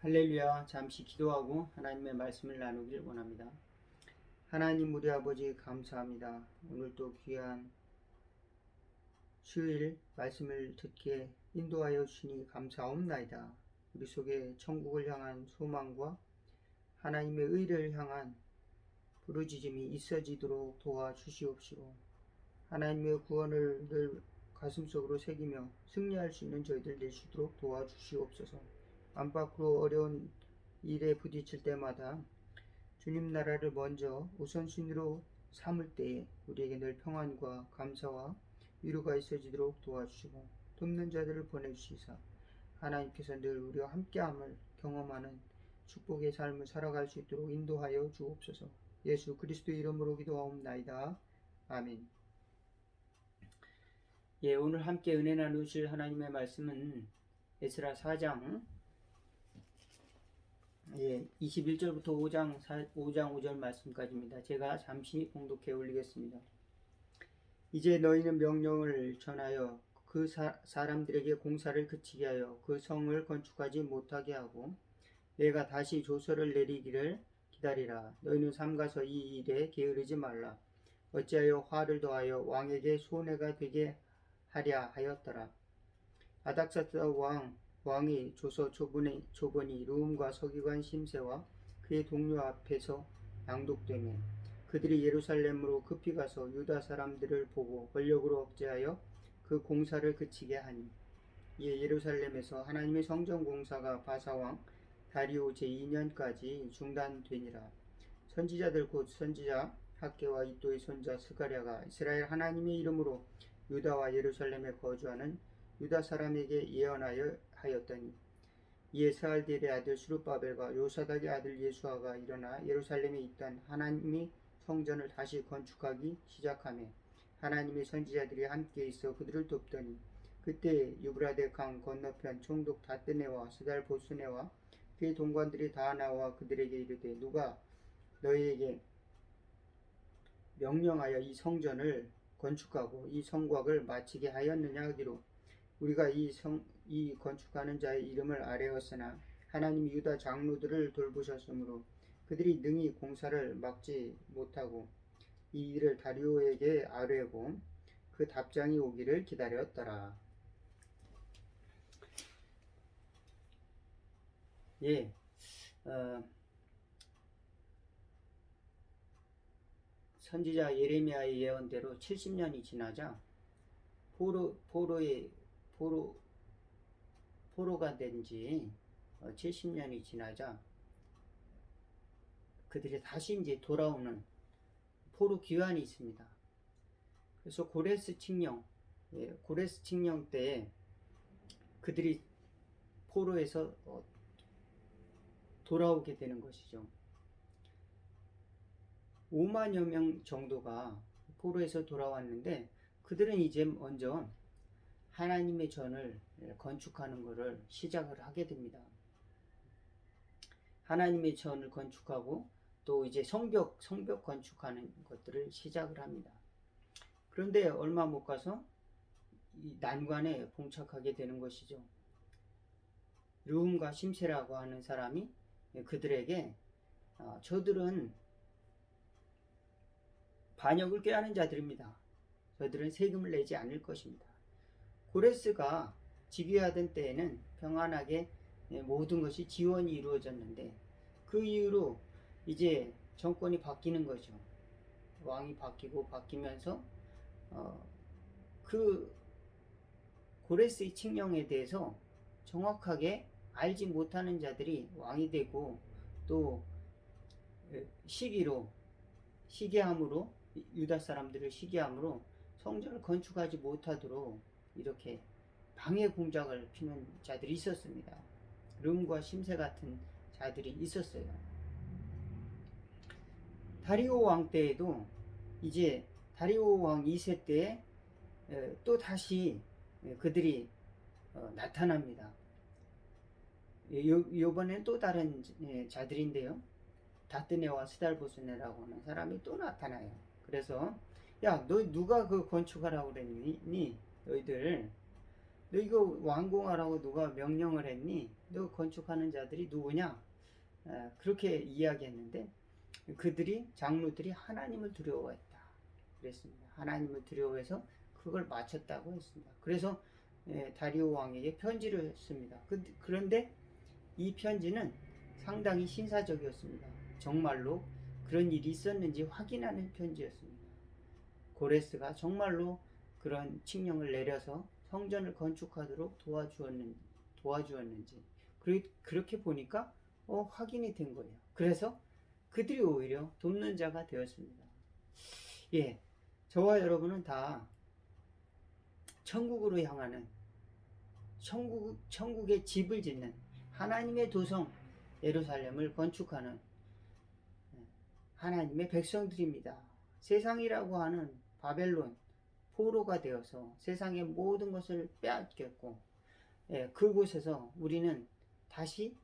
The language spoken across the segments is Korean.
할렐루야 잠시 기도하고 하나님의 말씀을 나누길 원합니다. 하나님 우리 아버지 감사합니다. 오늘도 귀한 수요일 말씀을 듣게 인도하여 주니 감사옵나이다. 우리 속에 천국을 향한 소망과 하나님의 의를 향한 부르짖음이 있어지도록 도와주시옵시고 하나님의 구원을 늘 가슴속으로 새기며 승리할 수 있는 저희들 있도록 도와주시옵소서. 안팎으로 어려운 일에 부딪힐 때마다 주님 나라를 먼저 우선순위로 삼을 때에 우리에게 늘 평안과 감사와 위로가 있어지도록 도와주시고 돕는 자들을 보내주시사 하나님께서 늘 우리와 함께함을 경험하는 축복의 삶을 살아갈 수 있도록 인도하여 주옵소서. 예수 그리스도 이름으로 기도하옵나이다. 아멘. 예 오늘 함께 은혜 나누실 하나님의 말씀은 에스라 4장 예, 21절부터 5장 4, 5장 5절 말씀까지입니다. 제가 잠시 봉독해 올리겠습니다. 이제 너희는 명령을 전하여 그 사, 사람들에게 공사를 그치게 하여 그 성을 건축하지 못하게 하고 내가 다시 조서를 내리기를 기다리라. 너희는 삼가서 이 일에 게으르지 말라. 어찌하여 화를 더하여 왕에게 손해가 되게 하랴 하였더라. 아닥사스다 왕 왕이 조서 조본의 조본이 루음과 서기관 심세와 그의 동료 앞에서 낭독되매 그들이 예루살렘으로 급히 가서 유다 사람들을 보고 권력으로 억제하여 그 공사를 그치게 하니 이에 예루살렘에서 하나님의 성전 공사가 바사왕 다리오 제2년까지 중단되니라. 선지자들 곧 선지자 학계와 이또의 손자 스가랴가 이스라엘 하나님의 이름으로 유다와 예루살렘에 거주하는 유다 사람에게 예언하여 하였더니 이에 스알델의 아들 수르바벨과 요사닥의 아들 예수아가 일어나 예루살렘에 있던 하나님의 성전을 다시 건축하기 시작하며 하나님의 선지자들이 함께 있어 그들을 돕더니 그때 유브라데 강 건너편 총독 다뜨네와 스달 보스네와 그의 동관들이 다 나와 그들에게 이르되 누가 너희에게 명령하여 이 성전을 건축하고 이 성곽을 마치게 하였느냐 하기로 우리가 이 성, 이 건축하는 자의 이름을 아뢰었으나 하나님 유다 장로들을 돌보셨으므로 그들이 능히 공사를 막지 못하고 이 일을 다리오에게 아뢰고 그 답장이 오기를 기다렸더라. 예, 어, 선지자 예레미야의 예언대로 70년이 지나자 포로 포로의 포로 포로가 된 지 70년이 지나자 그들이 다시 이제 돌아오는 포로 귀환이 있습니다. 그래서 고레스 칙령, 예, 고레스 칙령 때 그들이 포로에서 어, 돌아오게 되는 것이죠. 5만여 명 정도가 포로에서 돌아왔는데 그들은 이제 먼저 하나님의 전을 건축하는 것을 시작을 하게 됩니다. 하나님의 전을 건축하고 또 이제 성벽, 성벽 건축하는 것들을 시작을 합니다. 그런데 얼마 못 가서 이 난관에 봉착하게 되는 것이죠. 르움과 심세라고 하는 사람이 그들에게 어, 저들은 반역을 꾀하는 자들입니다. 저들은 세금을 내지 않을 것입니다. 고레스가 즉위하던 때에는 평안하게 모든 것이 지원이 이루어졌는데 그 이후로 이제 정권이 바뀌는 거죠. 왕이 바뀌고 바뀌면서 어, 그 고레스의 칙령에 대해서 정확하게 알지 못하는 자들이 왕이 되고 또 시기로 시기함으로 유다 사람들을 시기함으로 성전을 건축하지 못하도록 이렇게 방해 공작을 피는 자들이 있었습니다. 름과 심세 같은 자들이 있었어요. 다리오 왕 때에도 이제 다리오 왕 2세 때에 또 다시 그들이 어, 나타납니다. 요, 번엔 또 다른 자들인데요. 다뜨네와 스달보스네라고 하는 사람이 또 나타나요. 그래서 야, 너 누가 그 건축하라고 그랬니? 너희들 너 이거 완공하라고 누가 명령을 했니? 너 건축하는 자들이 누구냐? 아, 그렇게 이야기했는데 그들이 장로들이 하나님을 두려워했다. 그랬습니다. 하나님을 두려워해서 그걸 마쳤다고 했습니다. 그래서 예, 다리오 왕에게 편지를 했습니다. 그, 그런데 이 편지는 상당히 신사적이었습니다. 정말로 그런 일이 있었는지 확인하는 편지였습니다. 고레스가 정말로 그런 칙령을 내려서 성전을 건축하도록 도와주었는지, 도와주었는지 그렇게 보니까 어, 확인이 된 거예요. 그래서 그들이 오히려 돕는 자가 되었습니다. 예, 저와 여러분은 다 천국으로 향하는 천국, 천국의 집을 짓는 하나님의 도성 예루살렘을 건축하는 예, 하나님의 백성들입니다. 세상이라고 하는 바벨론 포로가 되어서 세상의 모든 것을 빼앗겼고 예, 그곳에서 우리는 다시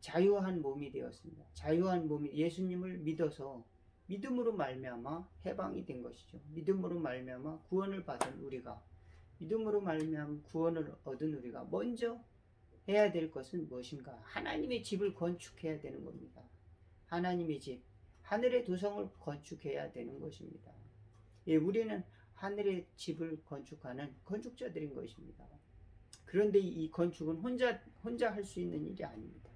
자유한 몸이 되었습니다. 자유한 몸이 예수님을 믿어서 믿음으로 말미암아 해방이 된 것이죠. 믿음으로 말미암아 구원을 받은 우리가 믿음으로 말미암아 구원을 얻은 우리가 먼저 해야 될 것은 무엇인가? 하나님의 집을 건축해야 되는 겁니다. 하나님의 집, 하늘의 도성을 건축해야 되는 것입니다. 예, 우리는 하늘의 집을 건축하는 건축자들인 것입니다. 그런데 이 건축은 혼자 혼자 할 수 있는 일이 아닙니다.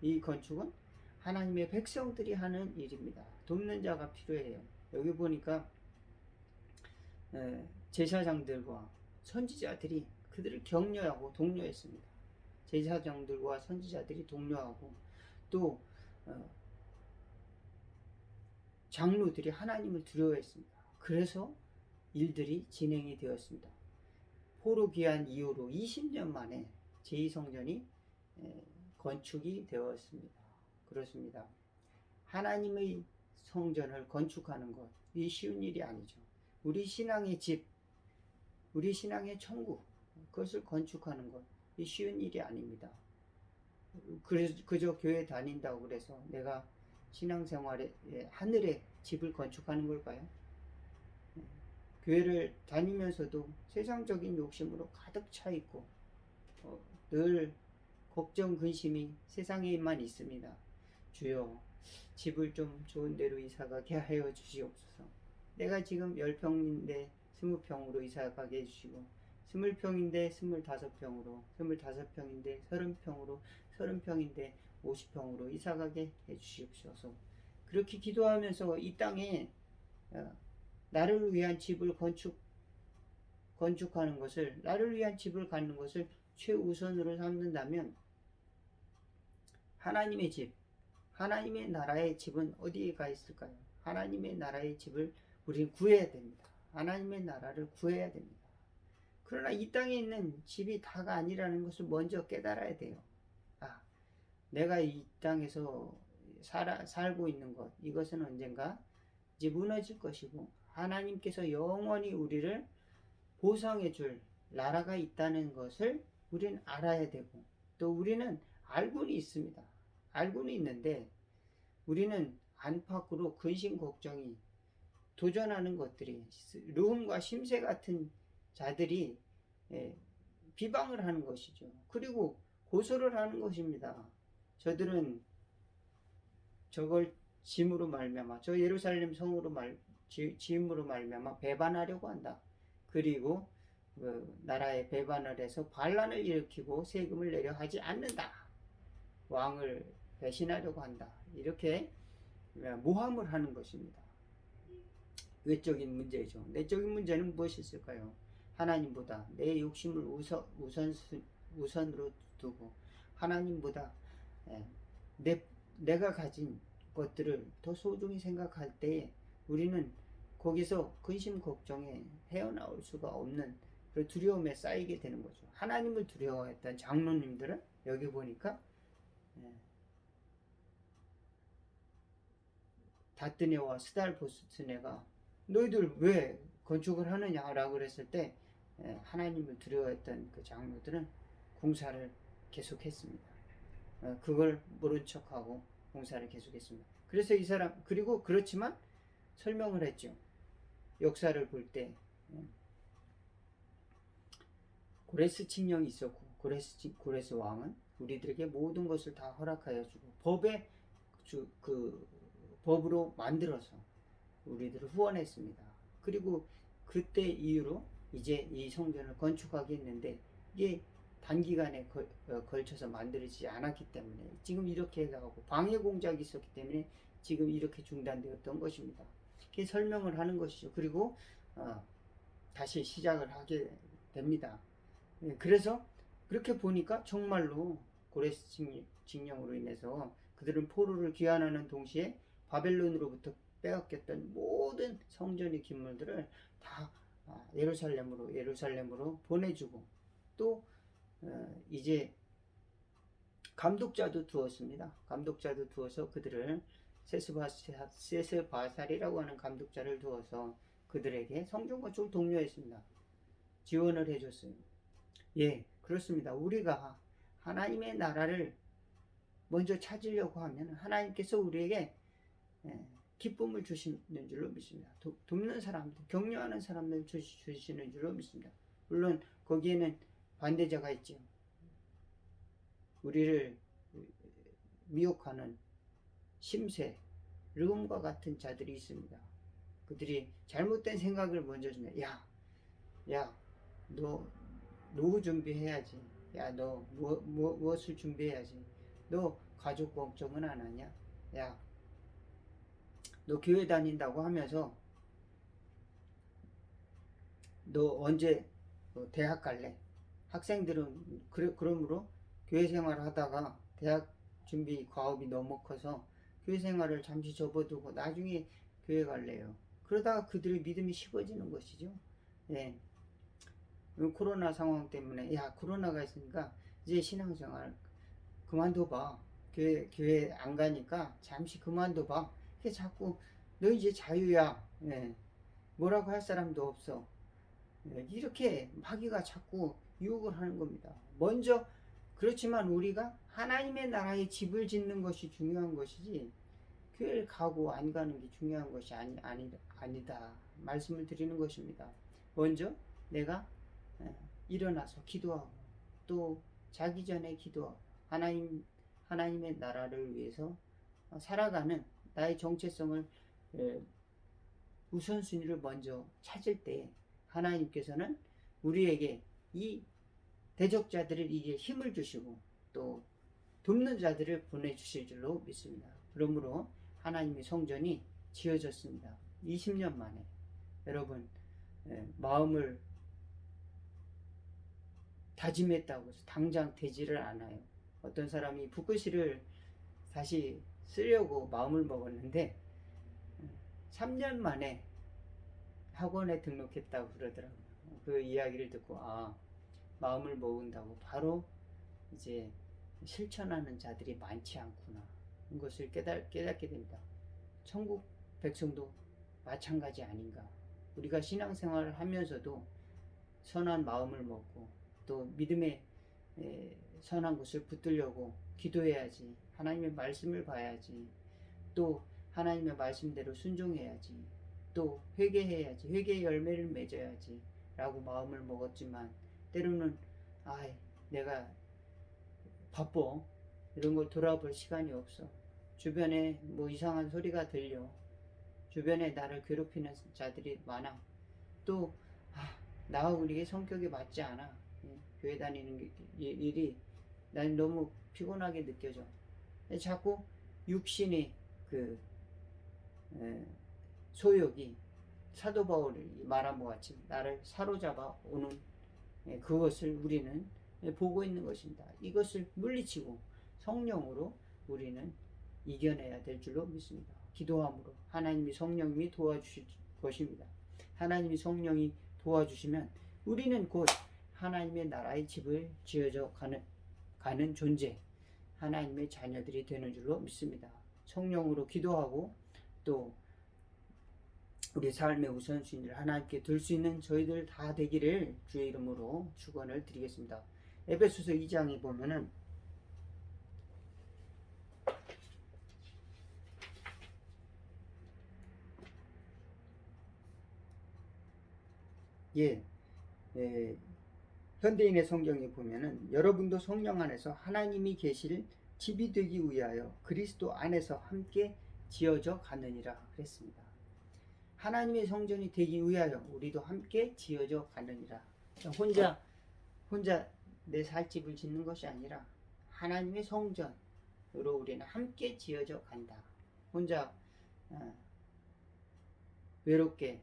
이 건축은 하나님의 백성들이 하는 일입니다. 돕는 자가 필요해요. 여기 보니까 에, 제사장들과 선지자들이 그들을 격려하고 독려했습니다. 제사장들과 선지자들이 독려하고 또 어, 장로들이 하나님을 두려워했습니다. 그래서 일들이 진행이 되었습니다. 포로 귀한 이후로 20년 만에 제2성전이 건축이 되었습니다. 그렇습니다. 하나님의 성전을 건축하는 것, 이 쉬운 일이 아니죠. 우리 신앙의 집, 우리 신앙의 천국, 그것을 건축하는 것, 이 쉬운 일이 아닙니다. 그저 교회 다닌다고 그래서 내가 신앙생활에 예, 하늘에 집을 건축하는 걸까요? 예, 교회를 다니면서도 세상적인 욕심으로 가득 차 있고 어, 늘 걱정 근심이 세상에만 있습니다. 주여 집을 좀 좋은 데로 이사 가게 하여 주시옵소서. 내가 지금 10평인데 20평으로 이사 가게 해주시고 20평인데 25평으로 25평인데 30평으로 30평인데 50평으로 이사 가게 해주시옵소서. 그렇게 기도하면서 이 땅에 어, 나를 위한 집을 건축 건축하는 것을 나를 위한 집을 갖는 것을 최우선으로 삼는다면 하나님의 집, 하나님의 나라의 집은 어디가 있을까요? 하나님의 나라의 집을 우리는 구해야 됩니다. 하나님의 나라를 구해야 됩니다. 그러나 이 땅에 있는 집이 다가 아니라는 것을 먼저 깨달아야 돼요. 아, 내가 이 땅에서 살아, 살고 있는 것, 이것은 언젠가 이제 무너질 것이고, 하나님께서 영원히 우리를 보상해 줄 나라가 있다는 것을 우리는 알아야 되고, 또 우리는 알고는 있습니다. 알고는 있는데, 우리는 안팎으로 근심 걱정이 도전하는 것들이 르움과 심세 같은 자들이 예, 비방을 하는 것이죠. 그리고 고소를 하는 것입니다. 저들은 저걸 짐으로 말미암아 저 예루살렘 성으로 말 지- 짐으로 말미암아 배반하려고 한다. 그리고 그 나라에 배반을 해서 반란을 일으키고 세금을 내려 하지 않는다. 왕을 배신하려고 한다. 이렇게 모함을 하는 것입니다. 외적인 문제죠. 내적인 문제는 무엇이 있을까요? 하나님보다 내 욕심을 우선, 우선, 우선으로 두고 하나님보다 예, 내, 내가 가진 것들을 더 소중히 생각할 때에 우리는 거기서 근심 걱정에 헤어나올 수가 없는 그 두려움에 쌓이게 되는 거죠. 하나님을 두려워했던 장로님들은 여기 보니까 예, 다뜨네와 스달보스네가 너희들 왜 건축을 하느냐라고 그랬을 때 예, 하나님을 두려워했던 그 장로들은 공사를 계속했습니다. 어, 그걸 모른 척하고 공사를 계속했습니다. 그래서 이 사람 그리고 그렇지만 설명을 했죠. 역사를 볼 때 고레스 칙령이 있었고 고레스 칙- 고레스 왕은 우리들에게 모든 것을 다 허락하여 주고 법의 주, 그 법으로 만들어서 우리들을 후원했습니다. 그리고 그때 이후로 이제 이 성전을 건축하게 했는데 이게 단기간에 걸, 어, 걸쳐서 만들어지지 않았기 때문에 지금 이렇게 가고 방해 공작이 있었기 때문에 지금 이렇게 중단되었던 것입니다. 이렇게 설명을 하는 것이죠. 그리고 어, 다시 시작을 하게 됩니다. 예, 그래서 그렇게 보니까 정말로 고레스 칙- 칙령으로 인해서 그들은 포로를 귀환하는 동시에 바벨론으로부터 빼앗겼던 모든 성전의 기물들을 다 아, 예루살렘으로 예루살렘으로 보내주고 또 어, 이제 감독자도 두었습니다. 감독자도 두어서 그들을 세스바살이라고 하는 감독자를 두어서 그들에게 성전 건축을 독려했습니다. 지원을 해줬어요. 예, 그렇습니다. 우리가 하나님의 나라를 먼저 찾으려고 하면 하나님께서 우리에게 예, 기쁨을 주시는 줄로 믿습니다. 도, 돕는 사람들, 격려하는 사람들 주시, 주시는 줄로 믿습니다. 물론 거기에는 반대자가 있죠. 우리를 미혹하는 심세, 르움과 같은 자들이 있습니다. 그들이 잘못된 생각을 먼저 주면, 야, 야, 너 노후 준비해야지. 야, 너 뭐, 뭐, 무엇을 준비해야지. 너 가족 걱정은 안 하냐? 야, 너 교회 다닌다고 하면서 너 언제 어, 대학 갈래? 학생들은 그래, 그러므로 교회 생활을 하다가 대학 준비 과업이 너무 커서 교회 생활을 잠시 접어두고 나중에 교회 갈래요. 그러다가 그들의 믿음이 식어지는 것이죠. 예. 음, 코로나 상황 때문에 야 코로나가 있으니까 이제 신앙생활 그만둬봐. 교회 교회 안 가니까 잠시 그만둬봐. 이게 자꾸 너 이제 자유야. 예. 뭐라고 할 사람도 없어. 예, 이렇게 마귀가 자꾸 유혹을 하는 겁니다. 먼저 그렇지만 우리가 하나님의 나라에 집을 짓는 것이 중요한 것이지 교회를 가고 안 가는 게 중요한 것이 아니, 아니, 아니다 말씀을 드리는 것입니다. 먼저 내가 예, 일어나서 기도하고 또 자기 전에 기도하고 하나님 하나님의 나라를 위해서 살아가는 나의 정체성을 예, 우선순위를 먼저 찾을 때 하나님께서는 우리에게 이 대적자들을 이게 힘을 주시고 또 돕는 자들을 보내주실 줄로 믿습니다. 그러므로 하나님의 성전이 지어졌습니다. 20년 만에 여러분 예, 마음을 다짐했다고 해서 당장 되지를 않아요. 어떤 사람이 붓글씨를 다시 쓰려고 마음을 먹었는데 3년 만에 학원에 등록했다고 그러더라고요. 그 이야기를 듣고 아 마음을 먹은다고 바로 이제 실천하는 자들이 많지 않구나 이것을 깨달, 깨닫게 됩니다. 천국 백성도 마찬가지 아닌가. 우리가 신앙생활을 하면서도 선한 마음을 먹고 또 믿음의 에, 선한 것을 붙들려고 기도해야지. 하나님의 말씀을 봐야지. 또 하나님의 말씀대로 순종해야지. 또 회개해야지. 회개의 열매를 맺어야지. 라고 마음을 먹었지만 때로는 아 내가 바빠. 이런 걸 돌아볼 시간이 없어. 주변에 뭐 이상한 소리가 들려. 주변에 나를 괴롭히는 자들이 많아. 또 아, 나와 우리의 성격이 맞지 않아. 예, 교회 다니는 일이 난 너무 피곤하게 느껴져. 자꾸 육신의 그 에, 소욕이 사도 바울이 말한 것 같이 나를 사로잡아 오는 예, 그것을 우리는 예, 보고 있는 것입니다. 이것을 물리치고 성령으로 우리는 이겨내야 될 줄로 믿습니다. 기도함으로 하나님이 성령님이 도와주실 것입니다. 하나님이 성령이 도와주시면 우리는 곧 하나님의 나라의 집을 지어져 가는 가는 존재, 하나님의 자녀들이 되는 줄로 믿습니다. 성령으로 기도하고 또 우리 삶의 우선순위를 하나님께 둘수 있는 저희들 다 되기를 주의 이름으로 축원을 드리겠습니다. 에베소서 2장에 보면은 예, 예, 현대인의 성경에 보면은 여러분도 성령 안에서 하나님이 계실 집이 되기 위하여 그리스도 안에서 함께 지어져 가느니라 그랬습니다. 하나님의 성전이 되기 위하여 우리도 함께 지어져 가느니라. 혼자 혼자 내 살 집을 짓는 것이 아니라 하나님의 성전으로 우리는 함께 지어져 간다. 혼자 어, 외롭게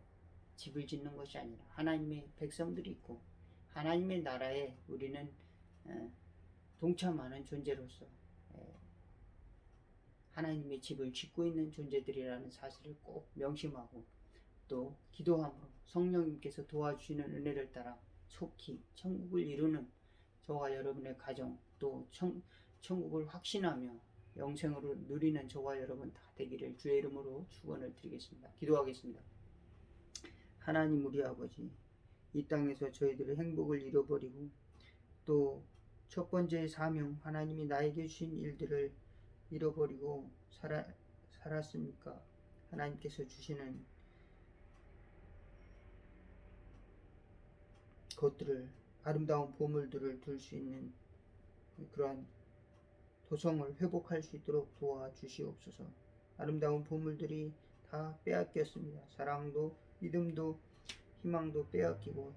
집을 짓는 것이 아니라 하나님의 백성들이 있고 하나님의 나라에 우리는 어, 동참하는 존재로서 에, 하나님의 집을 짓고 있는 존재들이라는 사실을 꼭 명심하고 또 기도함으로 성령님께서 도와주시는 은혜를 따라 속히 천국을 이루는 저와 여러분의 가정 또 천, 천국을 확신하며 영생으로 누리는 저와 여러분 다 되기를 주의 이름으로 축원을 드리겠습니다. 기도하겠습니다. 하나님 우리 아버지 이 땅에서 저희들의 행복을 잃어버리고 또 첫 번째 사명 하나님이 나에게 주신 일들을 잃어버리고 살아, 살았습니까? 하나님께서 주시는 것들을 아름다운 보물들을 둘 수 있는 그러한 도성을 회복할 수 있도록 도와주시옵소서. 아름다운 보물들이 다 빼앗겼습니다. 사랑도 믿음도 희망도 빼앗기고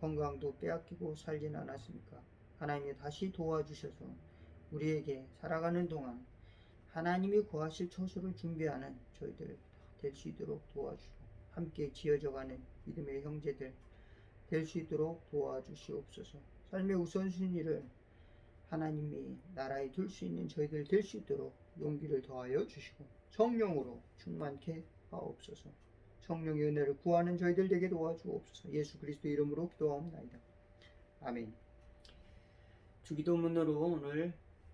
건강도 빼앗기고 살진 않았습니까? 하나님이 다시 도와주셔서 우리에게 살아가는 동안 하나님이 구하실 처소를 준비하는 저희들 될 수 있도록 도와주시고 함께 지어져가는 믿음의 형제들 될 수 있도록 도와주시옵소서. 삶의 우선순위를 하나님이 나라에 둘 수 있는 저희들 될 수 있도록 용기를 더하여 주시고 성령으로 충만케 하옵소서. 성령의 은혜를 구하는 저희들 되게 도와주옵소서. 예수 그리스도 이름으로 기도하옵나이다. 아멘. 주기도문으로 오늘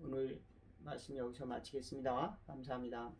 오늘 말씀 여기서 마치겠습니다. 감사합니다.